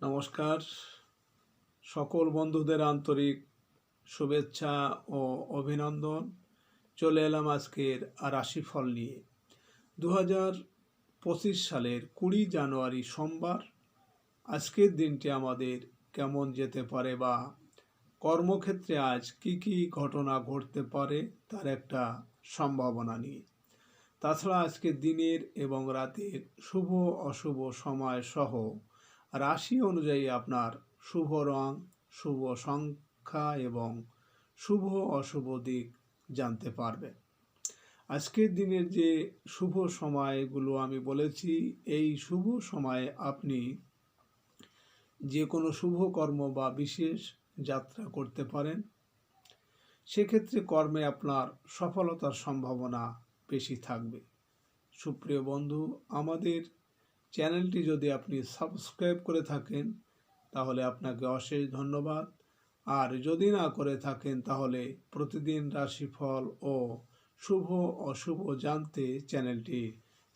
নমস্কার। সকল বন্ধুদের আন্তরিক শুভেচ্ছা ও অভিনন্দন। চলে এলাম আজকের রাশিফল নিয়ে। দু পঁচিশ সালের কুড়ি জানুয়ারি সোমবার, আজকের দিনটি আমাদের কেমন যেতে পারে বা কর্মক্ষেত্রে আজ কি কি ঘটনা ঘটতে পারে তার একটা সম্ভাবনা নিয়ে। তাছাড়া আজকের দিনের এবং রাতের শুভ অশুভ সময় সহ রাশি অনুযায়ী আপনার শুভ রং, শুভ সংখ্যা এবং শুভ অশুভ দিক জানতে পারবেন আজকের দিনের যে শুভ সময়গুলো আমি বলেছি, এই শুভ সময়ে আপনি যে কোনো শুভ কর্ম বা বিশেষ যাত্রা করতে পারেন। সেক্ষেত্রে কর্মে আপনার সফলতার সম্ভাবনা বেশি থাকবে। সুপ্রিয় বন্ধু, আমাদের চ্যানেলটি যদি আপনি সাবস্ক্রাইব করে থাকেন, তাহলে আপনাকে অশেষ ধন্যবাদ। আর যদি না করে থাকেন, তাহলে প্রতিদিন রাশিফল ও শুভ অশুভ জানতে চ্যানেলটি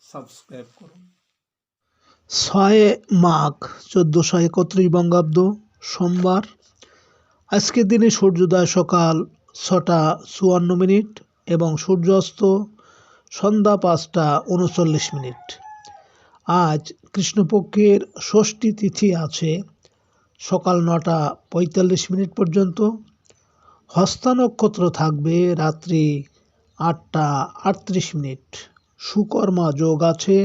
সাবস্ক্রাইব করুন। ছয় মাঘ চোদ্দোশো একত্রিশ বঙ্গাব্দ সোমবার। আজকের দিনে সূর্যোদয় সকাল ছটা চুয়ান্ন মিনিট এবং সূর্যাস্ত সন্ধ্যা পাঁচটা উনচল্লিশ মিনিট। আজ কৃষ্ণপক্ষের ষষ্ঠী তিথি আছে সকাল নটা পঁয়তাল্লিশ মিনিট পর্যন্ত। হস্তা নক্ষত্র থাকবে রাত্রি আটটা আটত্রিশ মিনিট। সুকর্মা যোগ আছে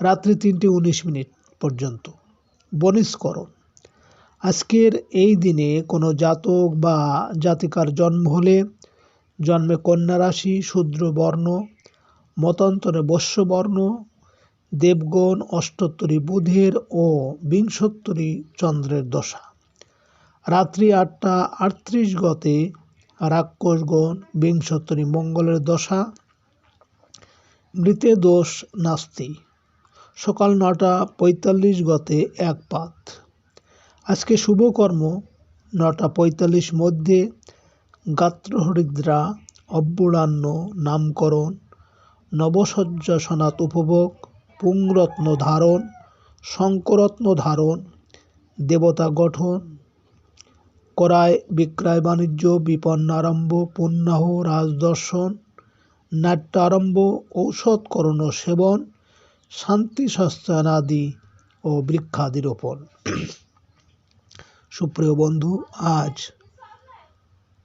রাত্রি তিনটে উনিশ মিনিট পর্যন্ত। বনিষ্করণ আজকের এই দিনে কোনো জাতক বা জাতিকার জন্ম হলে জন্মে কন্যা রাশি, শূদ্র বর্ণ, মতান্তরে বর্ণ দেবগণ অষ্টোত্তরী বুধের ও বিংশোত্তরী চন্দ্রের দশা। রাত্রি আটটা আটত্রিশ গতে রাক্ষসগণ বিংশোত্তরী মঙ্গলের দশা, মৃতে দোষ নাস্তি। সকাল নটা পঁয়তাল্লিশ গতে এক পাত। আজকে শুভকর্ম নটা পঁয়তাল্লিশ মধ্যে গাত্রহরিদ্রা, অব্বুড়ান্ন নামকরণ, নবসজ্জা সনাত উপভোগ পুংরত্ন ধারণ, শঙ্করত্ন ধারণ, দেবতা গঠন, করায় বিক্রয় বাণিজ্য, বিপন্ন আরম্ভ, পুণ্যাহ রাজদর্শন নাট্য আরম্ভ, ঔষধকরণ সেবন, শান্তি সস্তানাদি ও বৃক্ষাদি রোপণ সুপ্রিয় বন্ধু, আজ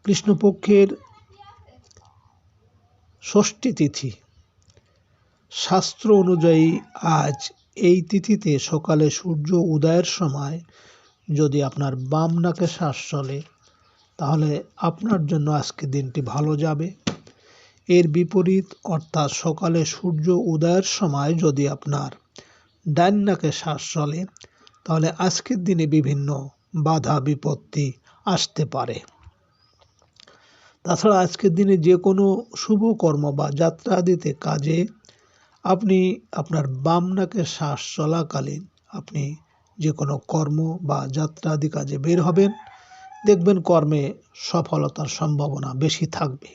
কৃষ্ণপক্ষের ষষ্ঠী তিথি। শাস্ত্র অনুযায়ী আজ এই তিথিতে সকালে সূর্য উদয়ের সময় যদি আপনার বাম নাকে শ্বাস চলে, তাহলে আপনার জন্য আজকে দিনটি ভালো যাবে। এর বিপরীত, অর্থাৎ সকালে সূর্য উদয়ের সময় যদি আপনার ডান নাকে শ্বাস চলে, তাহলে আজকের দিনে বিভিন্ন বাধা, বিপত্তি আসতে পারে। তাছাড়া আজকের দিনে যে কোনো শুভ কর্ম বা যাত্রা আদিতে কাজে আপনি আপনার বাম নাকে শ্বাস চলাকালীন আপনি যে কোনো কর্ম বা যাত্রা আদি কাজে বের হবেন, দেখবেন কর্মে সফলতার সম্ভাবনা বেশি থাকবে।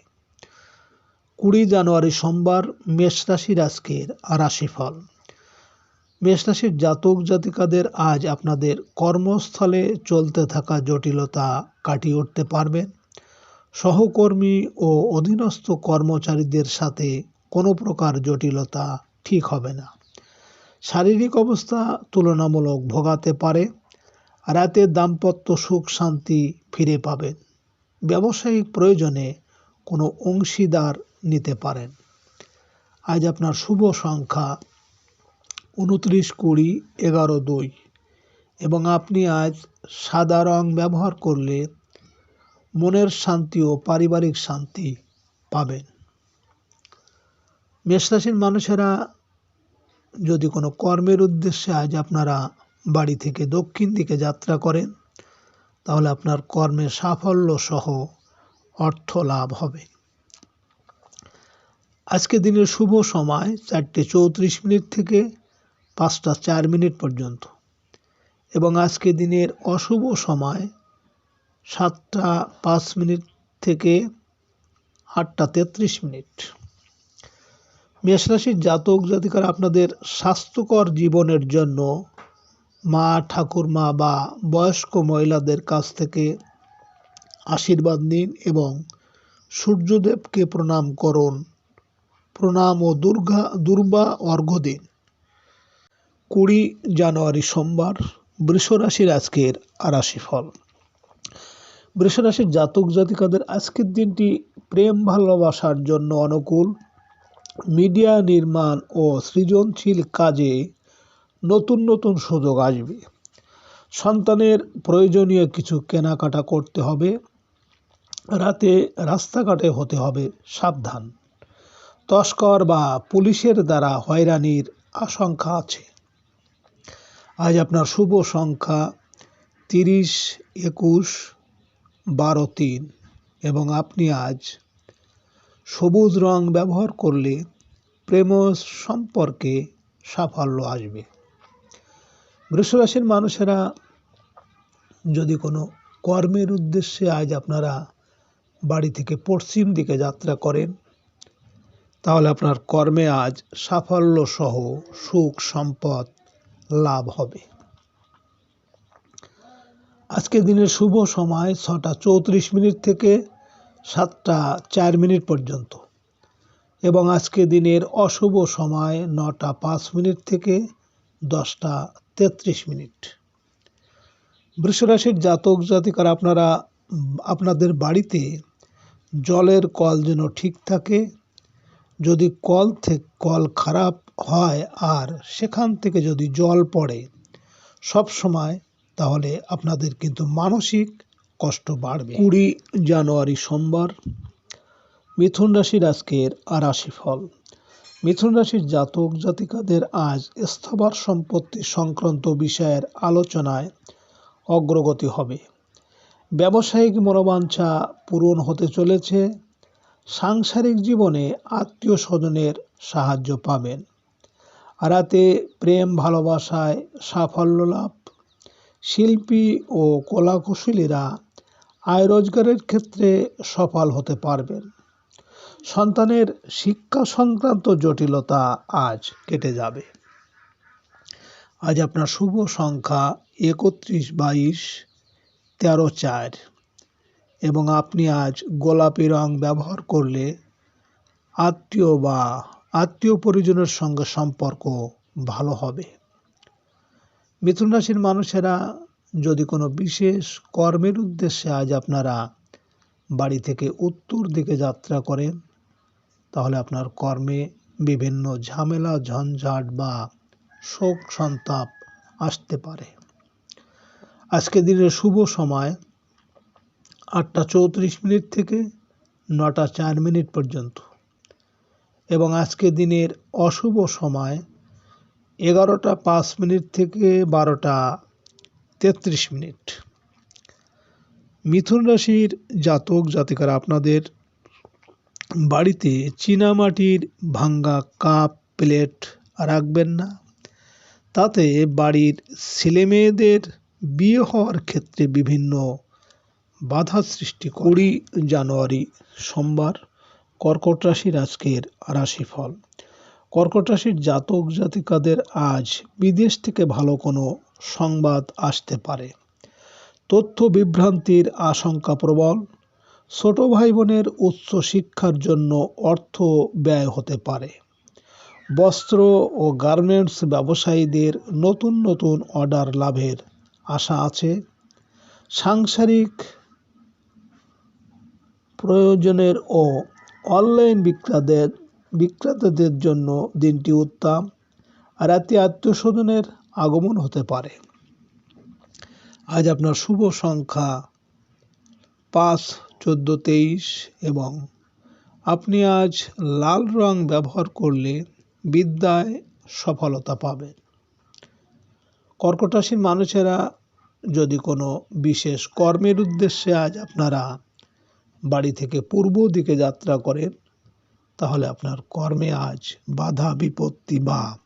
কুড়ি জানুয়ারি সোমবার মেষ রাশির আজকের রাশিফল। মেষ রাশির জাতক জাতিকাদের আজ আপনাদের কর্মস্থলে চলতে থাকা জটিলতা কাটিয়ে উঠতে পারবেন। সহকর্মী ও অধীনস্থ কর্মচারীদের সাথে কোনো প্রকার জটিলতা ঠিক হবে না। শারীরিক অবস্থা তুলনামূলক ভোগাতে পারে, রাতে দাম্পত্য সুখ শান্তি ফিরে পাবেন। ব্যবসায়িক প্রয়োজনে কোনো অংশীদার নিতে পারেন। আজ আপনার শুভ সংখ্যা উনত্রিশ, কুড়ি, এগারো, দুই এবং আপনি আজ সাদা রং ব্যবহার করলে মনের শান্তি ও পারিবারিক শান্তি পাবেন। মেষরাশির মানুষেরা যদি কোনো কর্মের উদ্দেশ্যে আজ আপনারা বাড়ি থেকে দক্ষিণ দিকে যাত্রা করেন, তাহলে আপনার কর্মের সাফল্য সহ অর্থ লাভ হবে। আজকে দিনের শুভ সময় চারটে চৌত্রিশ মিনিট থেকে পাঁচটা চার মিনিট পর্যন্ত এবং আজকে দিনের অশুভ সময় সাতটা পাঁচ মিনিট থেকে আটটা তেত্রিশ মিনিট। মেষরাশির জাতক জাতিকার আপনাদের স্বাস্থ্যকর জীবনের জন্য মা, ঠাকুরমা বা বয়স্ক মহিলাদের কাছ থেকে আশীর্বাদ নিন এবং সূর্যদেবকে প্রণাম করুন। প্রণাম ও দুর্গা, দুর্বা, অর্ঘ্য দিন। কুড়ি জানুয়ারি সোমবার বৃষরাশির আজকের রাশি ফল বৃষরাশির জাতক জাতিকাদের আজকের দিনটি প্রেম ভালোবাসার জন্য অনুকূল। মিডিয়া নির্মাণ ও সৃজনশীল কাজে নতুন নতুন সুযোগ আসবে। সন্তানের প্রয়োজনীয় কিছু কেনাকাটা করতে হবে। রাতে রাস্তাঘাটে হতে হবে সাবধান। তস্কর বা পুলিশের দ্বারা হয়রানির আশঙ্কা আছে। আজ আপনার শুভ সংখ্যা তিরিশ, একুশ, বারো, তিন এবং আপনি আজ সবুজ রং ব্যবহার করলে প্রেম সম্পর্কে সাফল্য আসবে। বৃষরাশির মানুষেরা যদি কোনো কর্মের উদ্দেশ্যে আজ আপনারা বাড়ি থেকে পশ্চিম দিকে যাত্রা করেন, তাহলে আপনার কর্মে আজ সাফল্য সহ সুখ, সম্পদ লাভ হবে। আজকের দিনের শুভ সময় ছটা চৌত্রিশ মিনিট থেকে সাতটা চার মিনিট পর্যন্ত। এবং আজকে দিনের অশুভ সময় নটা পাঁচ মিনিট থেকে দশটা তেত্রিশ মিনিট। বৃষরাশির জাতক জাতিকার আপনারা, আপনাদের বাড়িতে জলের কল যেন ঠিক থাকে, যদি কল থেকে কল খারাপ হয় আর সেখান থেকে যদি জল পড়ে সব সময় তাহলে আপনাদের কিন্তু মানসিক কষ্ট বাড়বে। কুড়ি জানুয়ারি সোমবার, মিথুন রাশির আজকের রাশি ফল মিথুন রাশির জাতক জাতিকাদের আজ স্থাবর সম্পত্তি সংক্রান্ত বিষয়ের আলোচনায় অগ্রগতি হবে। ব্যবসায়িক মনোবাঞ্ছা পূরণ হতে চলেছে। সাংসারিক জীবনে আত্মীয় স্বজনের সাহায্য পাবেন। রাতে প্রেম, ভালোবাসায় সাফল্য লাভ শিল্পী ও কলাকুশলীরা আয় রোজগারের ক্ষেত্রে সফল হতে পারবেন। সন্তানের শিক্ষা সংক্রান্ত জটিলতা আজ কেটে যাবে। আজ আপনার শুভ সংখ্যা একত্রিশ বাইশ তেরো চার এবং আপনি আজ গোলাপি রং ব্যবহার করলে আত্মীয় বা আত্মীয় পরিজনের সঙ্গে সম্পর্ক ভালো হবে। মিথুন রাশির মানুষেরা যদি কোনো বিশেষ কর্মের উদ্দেশ্যে আজ আপনারা বাড়ি থেকে উত্তর দিকে যাত্রা করেন, তাহলে আপনার কর্মে বিভিন্ন ঝামেলা, ঝঞ্ঝাট বা শোক সন্তাপ আসতে পারে। আজকে দিনের শুভ সময় আটটা চৌত্রিশ মিনিট থেকে নটা চার মিনিট পর্যন্ত। এবং আজকে দিনের অশুভ সময় এগারোটা পাঁচ মিনিট থেকে বারোটা তেত্রিশ মিনিট। মিথুন রাশির জাতক জাতিকারা, আপনাদের বাড়িতে চীনামাটির ভাঙ্গা কাপ, প্লেট রাখবেন না। তাতে বাড়ির ছেলেমেয়েদের বিয়ে হওয়ার ক্ষেত্রে বিভিন্ন বাধা সৃষ্টি কুড়ি জানুয়ারি সোমবার কর্কট রাশির আজকের রাশিফল। কর্কট রাশির জাতক জাতিকাদের আজ বিদেশ থেকে ভালো কোনো সংবাদ আসতে পারে। তথ্য বিভ্রান্তির আশঙ্কা প্রবল। ছোট ভাই বোনের উচ্চ শিক্ষার জন্য অর্থ ব্যয় হতে পারে। বস্ত্র ও গার্মেন্টস ব্যবসায়ীদের নতুন নতুন অর্ডার লাভের আশা আছে। সাংসারিক প্রয়োজনের ও অনলাইন বিক্রেতাদের বিক্রেতাদের জন্য দিনটি উত্তম রাতে আত্মীয় স্বজনের আগমন হতে পারে। আজ আপনার শুভ সংখ্যা পাঁচ, চোদ্দ, তেইশ এবং আপনি আজ লাল রং ব্যবহার করলে বিদ্যায় সফলতা পাবেন। কর্কট রাশির মানুষেরা যদি কোনো বিশেষ কর্মের উদ্দেশ্যে আজ আপনারা বাড়ি থেকে পূর্ব দিকে যাত্রা করেন তাহলে আপনার কর্মে আজ বাধা, বিপত্তি বা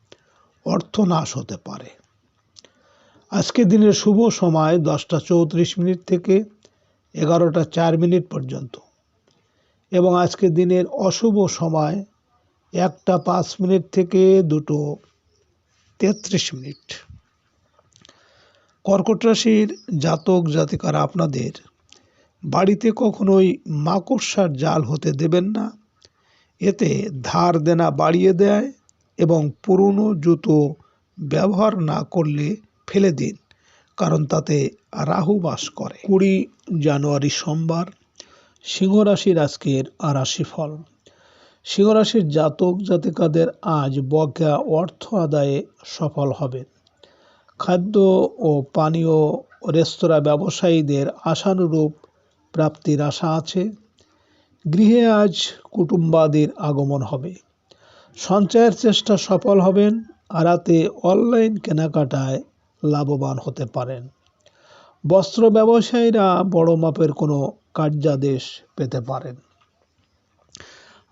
অর্থনাশ হতে পারে। আজকে দিনের শুভ সময় দশটা চৌত্রিশ মিনিট থেকে এগারোটা চার মিনিট পর্যন্ত এবং আজকে দিনের অশুভ সময় একটা পাঁচ মিনিট থেকে দুটো তেত্রিশ মিনিট। কর্কট রাশির জাতক, জাতিকারা আপনাদের বাড়িতে কখনোই মাকড়সার জাল হতে দেবেন না। এতে ধার দেনা বাড়িয়ে দেয় এবং পুরনো জুতো ব্যবহার না করলে ফেলে দিন, কারণ তাতে রাহু বাস করে। কুড়ি জানুয়ারি সোমবার সিংহ রাশির আজকের রাশিফল। সিংহ রাশির জাতক জাতিকাদের আজ বকেয়া অর্থ আদায়ে সফল হবেন খাদ্য ও পানীয় রেস্তোরাঁ ব্যবসায়ীদের আশানুরূপ প্রাপ্তির আশা আছে। গৃহে আজ কুটুম্বাদের আগমন হবে। সঞ্চয়ের চেষ্টা সফল হবেন আর রাতে অনলাইন কেনাকাটায় লাভবান হতে পারেন। বস্ত্র ব্যবসায়ীরা বড় মাপের কোনো কার্যাদেশ পেতে পারেন।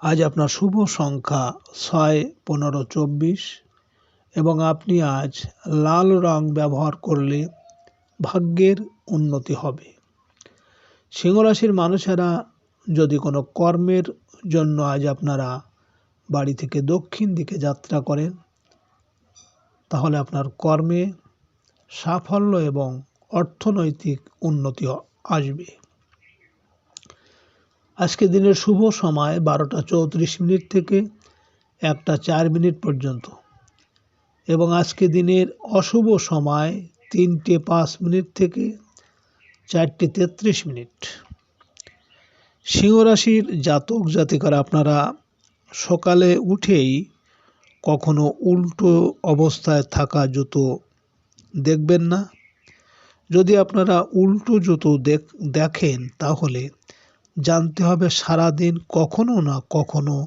আজ আপনার শুভ সংখ্যা ছয়, পনেরো, চব্বিশ এবং আপনি আজ লাল রং ব্যবহার করলে ভাগ্যের উন্নতি হবে। সিংহরাশির মানুষেরা যদি কোনো কর্মের জন্য আজ আপনারা বাড়ি থেকে দক্ষিণ দিকে যাত্রা করেন, তাহলে আপনার কর্মে সাফল্য এবং অর্থনৈতিক উন্নতি আসবে। আজকে দিনের শুভ সময় বারোটা চৌত্রিশ মিনিট থেকে একটা চার মিনিট পর্যন্ত। এবং আজকে দিনের অশুভ সময় তিনটে পাঁচ মিনিট থেকে চারটে তেত্রিশ মিনিট। সিংহ রাশির জাতক জাতিকারা, আপনারা সকালে উঠেই কখনো উল্টো অবস্থায় থাকা জুতো দেখবেন না। যদি আপনারা উল্টো জুতো দেখেন, তাহলে জানতে হবে সারাদিন কখনো না কখনো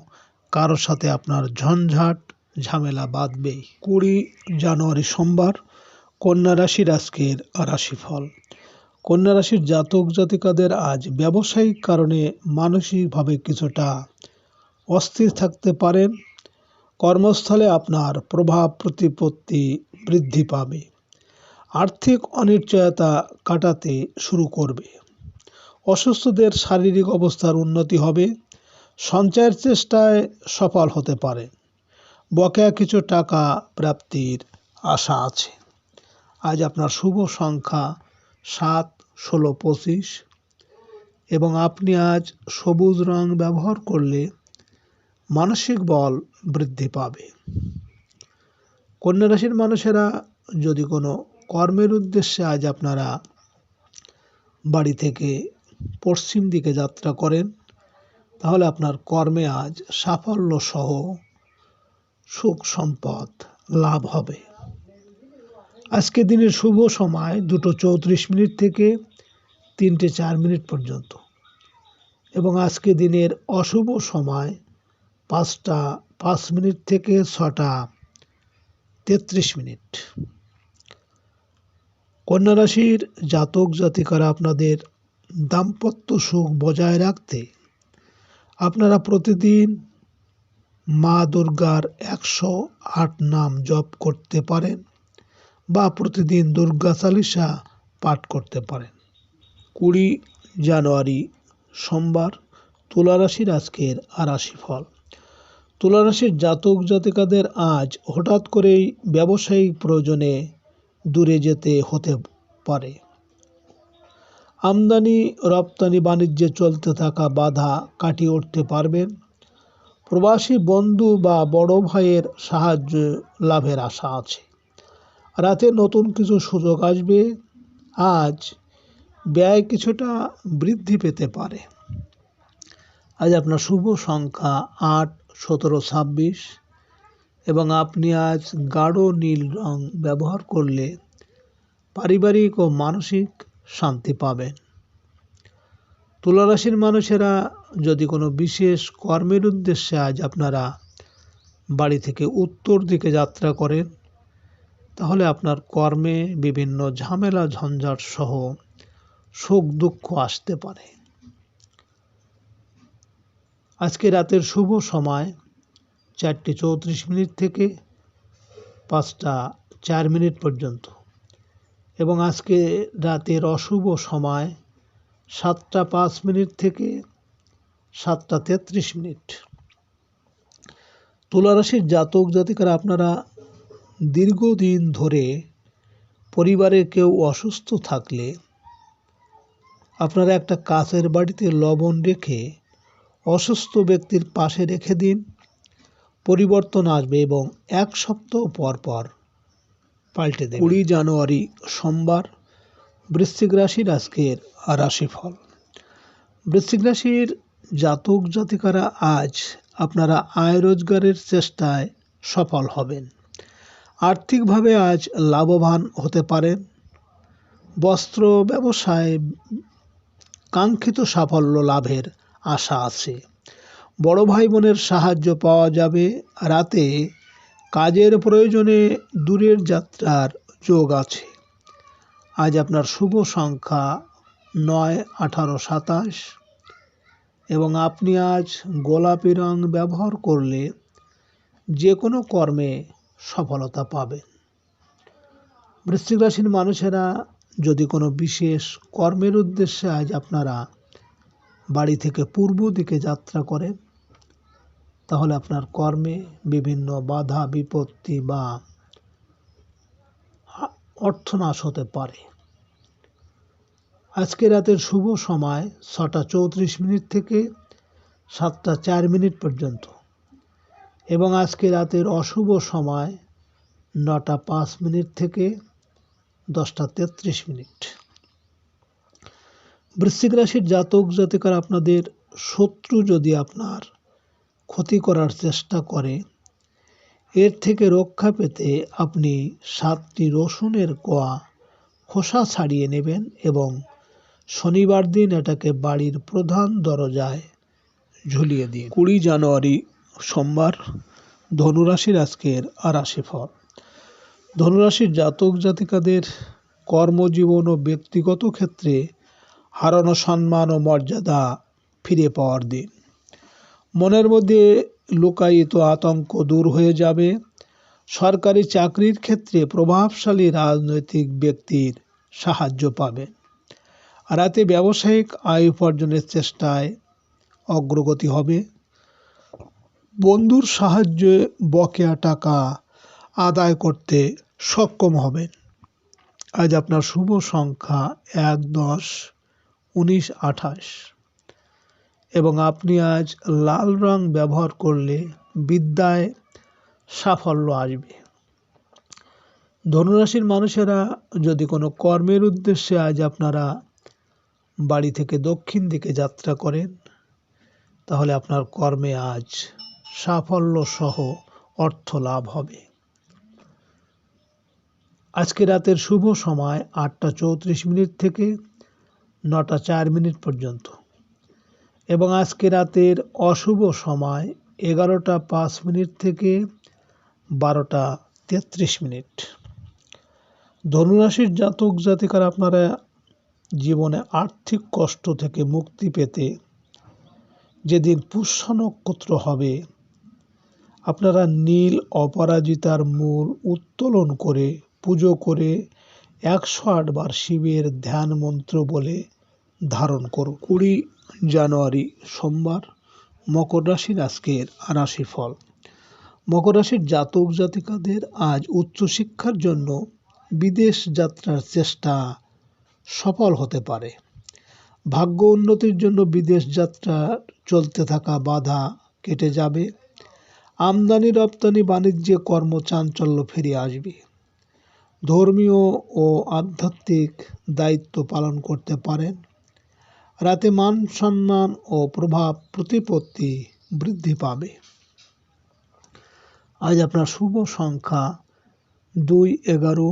কারও সাথে আপনার ঝঞ্ঝাট, ঝামেলা বাঁধবেই। কুড়ি জানুয়ারি সোমবার, কন্যা রাশির আজকের রাশিফল। কন্যা রাশির জাতক জাতিকাদের আজ ব্যবসায়িক কারণে মানসিকভাবে কিছুটা অস্থির থাকতে পারেন। কর্মস্থলে আপনার প্রভাব প্রতিপত্তি বৃদ্ধি পাবে। আর্থিক অনিশ্চয়তা কাটাতে শুরু করবে। অসুস্থদের শারীরিক অবস্থার উন্নতি হবে। সঞ্চয়ের চেষ্টায় সফল হতে পারে। বকেয়া কিছু টাকা প্রাপ্তির আশা আছে। আজ আপনার শুভ সংখ্যা সাত, ষোলো, পঁচিশ। এবং আপনি আজ সবুজ রং ব্যবহার করলে মানসিক বল বৃদ্ধি পাবে। কন্যা রাশির মানুষেরা যদি কোনো কর্মের উদ্দেশ্যে আজ আপনারা বাড়ি থেকে পশ্চিম দিকে যাত্রা করেন, তাহলে আপনার কর্মে আজ সাফল্য সহ সুখ সম্পদ লাভ হবে। আজকে দিনের শুভ সময় দুটো চৌত্রিশ মিনিট থেকে তিনটে চার মিনিট পর্যন্ত। এবং আজকে দিনের অশুভ সময় পাঁচটা পাঁচ মিনিট থেকে ছটা তেত্রিশ মিনিট। কন্যা রাশির জাতক জাতিকারা আপনাদের দাম্পত্য সুখ বজায় রাখতে আপনারা প্রতিদিন মা দুর্গার একশো আট নাম জপ করতে পারেন। বা প্রতিদিন দুর্গা চালিসা পাঠ করতে পারেন। কুড়ি জানুয়ারি সোমবার তুলারাশির আজকের আরাশি ফল তুলারাশির জাতক জাতিকাদের আজ হঠাৎ করেই ব্যবসায়িক প্রয়োজনে দূরে যেতে হতে পারে। আমদানি, রপ্তানি, বাণিজ্যে চলতে থাকা বাধা কাটিয়ে উঠতে পারবেন প্রবাসী বন্ধু বা বড় ভাইয়ের সাহায্য লাভের আশা আছে। রাতে নতুন কিছু সুযোগ আসবে, আজ ব্যয় কিছুটা বৃদ্ধি পেতে পারে। আজ আপনার শুভ সংখ্যা আট, সতেরো, ছাব্বিশ এবং আপনি আজ গাঢ় নীল রং ব্যবহার করলে পারিবারিক ও মানসিক শান্তি পাবেন। তুলারাশির মানুষেরা যদি কোনো বিশেষ কর্মের উদ্দেশ্যে আজ আপনারা বাড়ি থেকে উত্তর দিকে যাত্রা করেন তাহলে আপনার কর্মে বিভিন্ন ঝামেলা, ঝঞ্ঝাট সহ শোক দুঃখ আসতে পারে। আজকে রাতের শুভ সময় চারটে চৌত্রিশ মিনিট থেকে পাঁচটা চার মিনিট পর্যন্ত। এবং আজকে রাতের অশুভ সময় সাতটা পাঁচ মিনিট থেকে সাতটা তেত্রিশ মিনিট। তুলারাশির জাতক জাতিকারা আপনারা দীর্ঘদিন ধরে পরিবারে কেউ অসুস্থ থাকলে আপনারা একটা কাচের বাড়িতে লবণ রেখে অসুস্থ ব্যক্তির পাশে রেখে দিন। পরিবর্তন আসবে এবং এক সপ্তাহ পর পর পাল্টে দেবে। কুড়ি জানুয়ারি সোমবার, বৃশ্চিক রাশির আজকের রাশিফল। বৃশ্চিক রাশির জাতক জাতিকারা আজ আপনারা আয় রোজগারের চেষ্টায় সফল হবেন। আর্থিকভাবে আজ লাভবান হতে পারেন। বস্ত্র ব্যবসায় কাঙ্ক্ষিত সাফল্য লাভের আশা আছে। বড় ভাই বোনের সাহায্য পাওয়া যাবে। রাতে কাজের প্রয়োজনে দূরের যাত্রার যোগ আছে। আজ আপনার শুভ সংখ্যা নয়, আঠারো, সাতাশ এবং আপনি আজ গোলাপি রং ব্যবহার করলে যে কোনো কর্মে সফলতা পাবেন। বৃশ্চিক রাশির মানুষেরা যদি কোনো বিশেষ কর্মের উদ্দেশ্যে আজ আপনারা বাড়ি থেকে পূর্ব দিকে যাত্রা করেন, তাহলে আপনার কর্মে বিভিন্ন বাধা, বিপত্তি বা অর্থনাশ হতে পারে। আজকে রাতের শুভ সময় ছটা চৌত্রিশ মিনিট থেকে সাতটা চার মিনিট পর্যন্ত। এবং আজকে রাতের অশুভ সময় নটা পাঁচ মিনিট থেকে দশটা তেত্রিশ মিনিট। বৃশ্চিক রাশির জাতক জাতিকার আপনাদের শত্রু যদি আপনার ক্ষতি করার চেষ্টা করে, এর থেকে রক্ষা পেতে আপনি সাতটি রসুনের কোয়া খোসা ছাড়িয়ে নেবেন এবং শনিবার দিন এটাকে বাড়ির প্রধান দরজায় ঝুলিয়ে দিন। কুড়ি জানুয়ারি সোমবার ধনুরাশির আজকের আরাশি ফল ধনুরাশির জাতক জাতিকাদের কর্মজীবন ও ব্যক্তিগত ক্ষেত্রে হারানো সম্মান ও মর্যাদা ফিরে পাওয়ার দিন। মনের মধ্যে লুকায়িত আতঙ্ক দূর হয়ে যাবে। সরকারি চাকরির ক্ষেত্রে প্রভাবশালী রাজনৈতিক ব্যক্তির সাহায্য পাবে। রাতে ব্যবসায়িক আয় উপার্জনের চেষ্টায় অগ্রগতি হবে। বন্ধুর সাহায্যে বকেয়া টাকা আদায় করতে সক্ষম হবেন। আজ আপনার শুভ সংখ্যা এক দশ উনিশ আঠাশ। এবং আপনি আজ লাল রং ব্যবহার করলে বিদ্যায় সাফল্য আসবে। ধনুরাশির মানুষেরা যদি কোনো কর্মের উদ্দেশ্যে আজ আপনারা বাড়ি থেকে দক্ষিণ দিকে যাত্রা করেন, তাহলে আপনার কর্মে আজ সাফল্য সহ অর্থ লাভ হবে। আজকে রাতের শুভ সময় আটটা চৌত্রিশ মিনিট থেকে নটা চার মিনিট পর্যন্ত। এবং আজকে রাতের অশুভ সময় এগারোটা পাঁচ মিনিট থেকে বারোটা তেত্রিশ মিনিট। ধনুরাশির জাতক জাতিকার আপনারা জীবনে আর্থিক কষ্ট থেকে মুক্তি পেতে যেদিন পুষ্য নক্ষত্র হবে আপনারা নীল অপরাজিতার মূল উত্তোলন করে পুজো করে একশো আটবার শিবের ধ্যান মন্ত্র বলে ধারণ করুন। কুড়ি জানুয়ারি সোমবার, মকর রাশির আজকের রাশি ফল। মকর রাশির জাতক জাতিকাদের আজ উচ্চশিক্ষার জন্য বিদেশ যাত্রার চেষ্টা সফল হতে পারে। ভাগ্য উন্নতির জন্য বিদেশ যাত্রা চলতে থাকা বাধা কেটে যাবে। আমদানি, রপ্তানি, বাণিজ্যে কর্মচাঞ্চল্য ফিরে আসবে। ধর্মীয় ও আধ্যাত্মিক দায়িত্ব পালন করতে পারেন। রাতে মান সম্মান ও প্রভাব প্রতিপত্তি বৃদ্ধি পাবে। আজ আপনার শুভ সংখ্যা দুই এগারো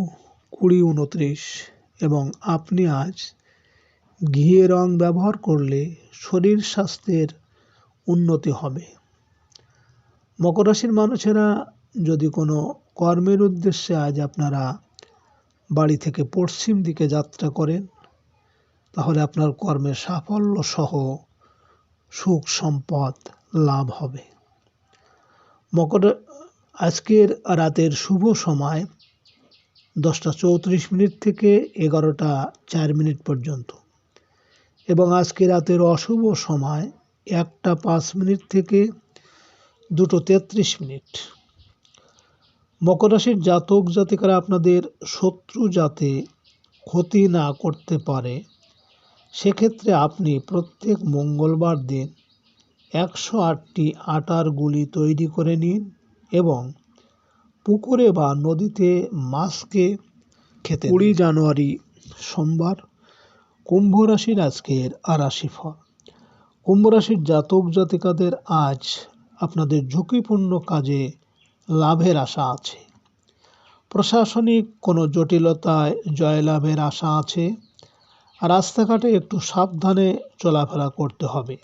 কুড়ি উনত্রিশ এবং আপনি আজ ঘিয়ে রং ব্যবহার করলে শরীর স্বাস্থ্যের উন্নতি হবে। মকর রাশির মানুষেরা যদি কোনো কর্মের উদ্দেশ্যে আজ আপনারা বাড়ি থেকে পশ্চিম দিকে যাত্রা করেন, তাহলে আপনার কর্মে সাফল্য সহ সুখ সম্পদ লাভ হবে। মকর, আজকের রাতের শুভ সময় দশটা চৌত্রিশ মিনিট থেকে এগারোটা চার মিনিট পর্যন্ত। এবং আজকে রাতের অশুভ সময় একটা পাঁচ মিনিট থেকে দুটো তেত্রিশ মিনিট। মকর রাশির জাতক জাতিকারা আপনাদের শত্রু যাতে ক্ষতি না করতে পারে, সেক্ষেত্রে আপনি প্রত্যেক মঙ্গলবার দিন একশো আটটি আটার গুলি তৈরি করে নিন এবং পুকুরে বা নদীতে মাছকে খেতে কুড়ি জানুয়ারি সোমবার, কুম্ভ রাশির আজকের আর রাশিফল কুম্ভ রাশির জাতক জাতিকাদের আজ আপনাদের ঝুঁকিপূর্ণ কাজে লাভের আশা আছে। প্রশাসনিক কোনো জটিলতায় জয়লাভের আশা আছে। রাস্তাঘাটে একটু সাবধানে চলাফেরা করতে হবে।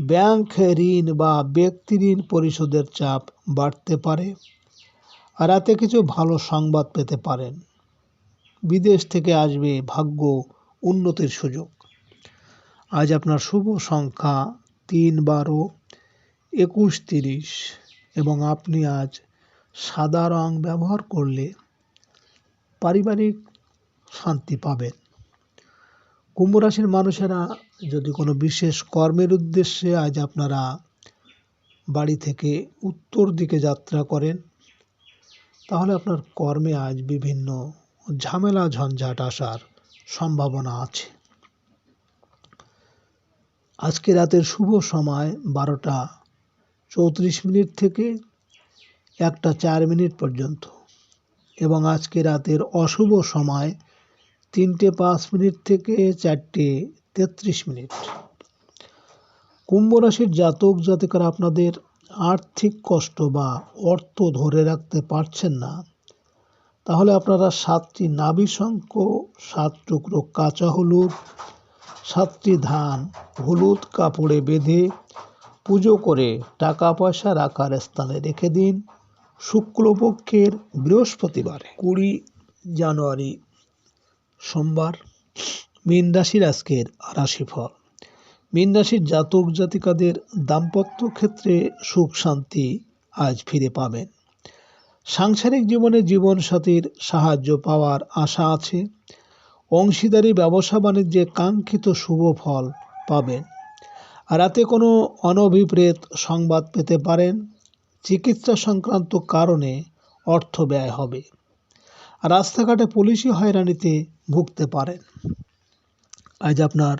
ব্যাংক ঋণ বা ব্যক্তি ঋণ পরিশোধের চাপ বাড়তে পারে। রাতে কিছু ভালো সংবাদ পেতে পারেন। বিদেশ থেকে আসবে ভাগ্য উন্নতির সুযোগ। আজ আপনার শুভ সংখ্যা তিন বারো। একুশ তিরিশ এবং আপনি আজ সাদা রং ব্যবহার করলে পারিবারিক শান্তি পাবেন। কুম্ভ রাশির মানুষেরা যদি কোনো বিশেষ কর্মের উদ্দেশ্যে আজ আপনারা বাড়ি থেকে উত্তর দিকে যাত্রা করেন, তাহলে আপনার কর্মে আজ বিভিন্ন ঝামেলা, ঝঞ্ঝাট আসার সম্ভাবনা আছে। আজকে রাতের শুভ সময় বারোটা চৌত্রিশ মিনিট থেকে একটা চার মিনিট পর্যন্ত। এবং আজকে রাতের অশুভ সময় তিনটে পাঁচ মিনিট থেকে চারটে তেত্রিশ মিনিট। কুম্ভ রাশির জাতক জাতিকারা আপনাদের আর্থিক কষ্ট বা অর্থ ধরে রাখতে পারছেন না, তাহলে আপনারা সাতটি নাভি শঙ্খ, সাত টুকরো কাঁচা হলুদ, সাতটি ধান, হলুদ কাপড়ে বেঁধে পুজো করে টাকা পয়সা রাখার স্থানে রেখে দিন শুক্লপক্ষের বৃহস্পতিবার, কুড়ি জানুয়ারি সোমবার। মীন রাশির আজকের রাশিফল। মীন রাশির জাতক জাতিকাদের দাম্পত্য ক্ষেত্রে সুখ শান্তি আজ ফিরে পাবেন। সাংসারিক জীবনে জীবনসাথীর সাহায্য পাওয়ার আশা আছে। অংশীদারি, ব্যবসা, বাণিজ্যে কাঙ্ক্ষিত শুভ ফল পাবেন। রাতে কোনো অনভিপ্রেত সংবাদ পেতে পারেন, চিকিৎসা সংক্রান্ত কারণে অর্থ ব্যয় হবে। রাস্তাঘাটে পুলিশি হয়রানিতে ভুগতে পারেন। আজ আপনার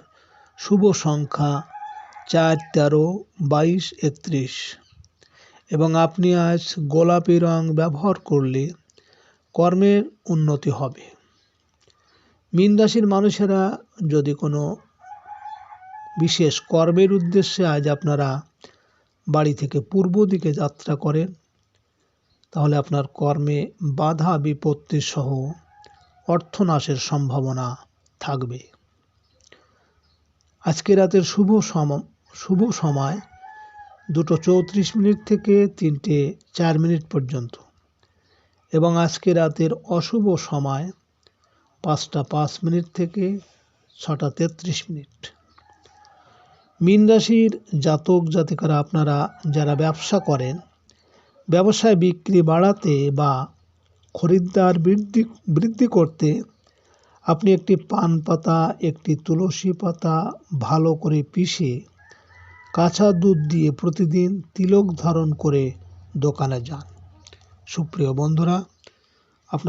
শুভ সংখ্যা চার, তেরো, বাইশ, একত্রিশ। এবং আপনি আজ গোলাপি রং ব্যবহার করলে কর্মের উন্নতি হবে। মীন রাশির মানুষেরা যদি কোনো বিশেষ কর্মের উদ্দেশ্যে আজ আপনারা বাড়ি থেকে পূর্ব দিকে যাত্রা করেন। তাহলে আপনার কর্মে বাধা বিপত্তি সহ অর্থনাশের সম্ভাবনা থাকবে। আজকে রাতের শুভ সম, শুভ সময় দুটো চৌত্রিশ মিনিট থেকে তিনটে চার মিনিট পর্যন্ত। এবং আজকে রাতের অশুভ সময় পাঁচটা পাঁচ মিনিট থেকে ছটা তেত্রিশ মিনিট। মীন রাশির জাতক জাতিকারা আপনারা যারা ব্যবসা করেন, ব্যবসায় বিক্রি বাড়াতে বা খরিদ্দার বৃদ্ধি বৃদ্ধি করতে আপনি একটি পান পাতা, একটি তুলসী পাতা ভালো করে পিষে কাঁচা দুধ দিয়ে প্রতিদিন তিলক ধারণ করে দোকানে যান। সুপ্রিয় বন্ধুরা